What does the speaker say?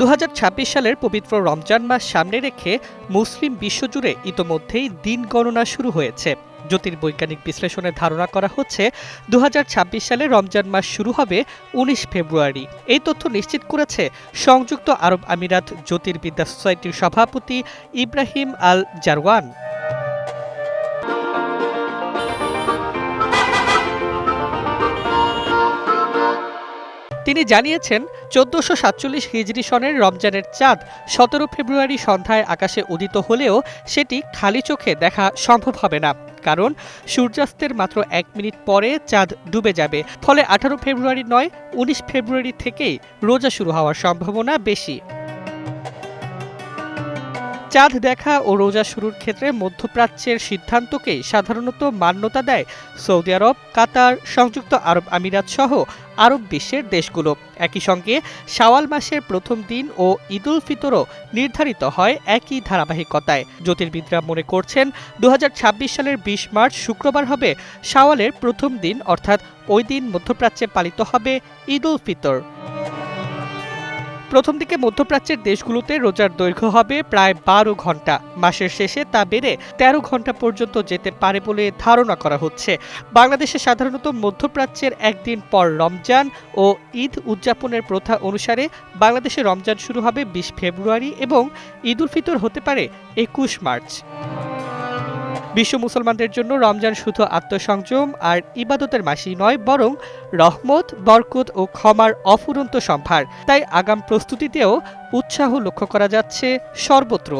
দু হাজার ছাব্বিশ সালের পবিত্র রমজান মাস সামনে রেখে মুসলিম বিশ্বজুড়ে ইতোমধ্যেই দিন গণনা শুরু হয়েছে। জ্যোতির্বৈজ্ঞানিক বিশ্লেষণে ধারণা করা হচ্ছে দু হাজার ছাব্বিশ সালে রমজান মাস শুরু হবে উনিশ ফেব্রুয়ারি। এই তথ্য নিশ্চিত করেছে সংযুক্ত আরব আমিরাত জ্যোতির্বিদ্যা সোসাইটির সভাপতি ইব্রাহিম আল জারওয়ান। তিনি জানিয়েছেন, চোদ্দশো সাতচল্লিশ হিজরি সনের রমজানের চাঁদ সতেরো ফেব্রুয়ারি সন্ধ্যায় আকাশে উদিত হলেও সেটি খালি চোখে দেখা সম্ভব হবে না। কারণ, সূর্যাস্তের মাত্র এক মিনিট পরে চাঁদ ডুবে যাবে। ফলে আঠারো ফেব্রুয়ারি নয়, উনিশ ফেব্রুয়ারি থেকেই রোজা শুরু হওয়ার সম্ভাবনা বেশি। চাঁদ দেখা ও রোজা শুরুর ক্ষেত্রে মধ্যপ্রাচ্যের সিদ্ধান্তকেই সাধারণত মান্যতা দেয় সৌদি আরব, কাতার, সংযুক্ত আরব আমিরাত সহ আরব বিশ্বের দেশগুলো। একই সঙ্গে শাওয়াল মাসের প্রথম দিন ও ঈদুল ফিতরও নির্ধারিত হয় একই ধারাবাহিকতায়। জ্যোতির্বিদরা মনে করছেন দু হাজার ছাব্বিশ সালের বিশ মার্চ শুক্রবার হবে শাওয়ালের প্রথম দিন, অর্থাৎ ওই দিন মধ্যপ্রাচ্যে পালিত হবে ঈদুল ফিতর। প্রথম দিকে মধ্যপ্রাচ্যের দেশগুলোতে রোজার দৈর্ঘ্য হবে প্রায় বারো ঘণ্টা। মাসের শেষে তা বেড়ে তেরো ঘণ্টা পর্যন্ত যেতে পারে বলে ধারণা করা হচ্ছে। বাংলাদেশে সাধারণত মধ্যপ্রাচ্যের একদিন পর রমজান ও ঈদ উদযাপনের প্রথা অনুসারে বাংলাদেশে রমজান শুরু হবে বিশ ফেব্রুয়ারি এবং ঈদ উল ফিতর হতে পারে একুশ মার্চ। বিশ্ব মুসলমানদের জন্য রমজান শুধু আত্মসংযম আর ইবাদতের মাসি নয়, বরং রহমত, বরকত ও ক্ষমার অফুরন্ত সম্ভার। তাই আগাম প্রস্তুতিতেও উৎসাহ লক্ষ্য করা যাচ্ছে সর্বত্র।